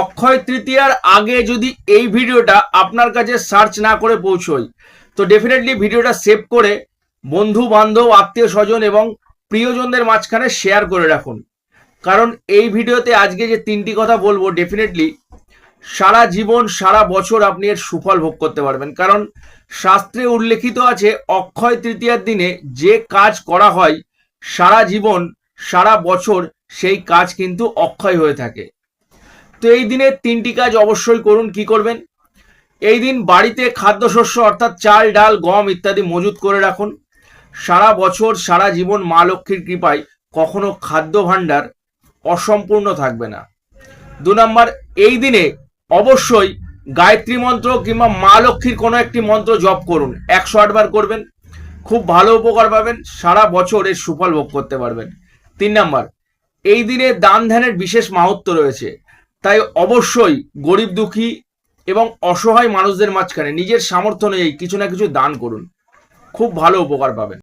অক্ষয় তৃতীয়ার আগে যদি এই ভিডিওটা আপনার কাছে সার্চ না করে পৌঁছয়, তো ডেফিনেটলি ভিডিওটা সেভ করে বন্ধু, বান্ধব, আত্মীয়, স্বজন এবং প্রিয়জনদের মাঝখানে শেয়ার করে রাখুন। কারণ এই ভিডিওতে আজকে যে তিনটি কথা বলব ডেফিনেটলি সারা জীবন, সারা বছর আপনি এর সুফল ভোগ করতে পারবেন। কারণ শাস্ত্রে উল্লেখিত আছে, অক্ষয় তৃতীয়ার দিনে যে কাজ করা হয়, সারা জীবন, সারা বছর সেই কাজ কিন্তু অক্ষয় হয়ে থাকে। তো এই দিনে তিনটি কাজ অবশ্যই করুন, কি করবেন? এই দিন বাড়িতে খাদ্যশস্য অর্থাৎ চাল, ডাল, গম ইত্যাদি মজুত করে রাখুন। সারা বছর, সারা জীবন মা লক্ষ্মীর কৃপায় কখনো খাদ্য ভাণ্ডার অসম্পূর্ণ থাকবে না। দু নম্বর, এই দিনে অবশ্যই গায়ত্রী মন্ত্র কিংবা মা লক্ষ্মীর কোনো একটি মন্ত্র জপ করুন। একশো আটবার করবেন, খুব ভালো উপকার পাবেন, সারা বছর এর সুফল ভোগ করতে পারবেন। তিন নম্বর, এই দিনে দান ধ্যানের বিশেষ মাহাত্ম রয়েছে। তাই অবশ্যই গরিব দুঃখী এবং অসহায় মানুষদের মাঝখানে নিজের সামর্থ্য অনুযায়ী কিছু না কিছু দান করুন। খুব ভালো উপকার পাবেন।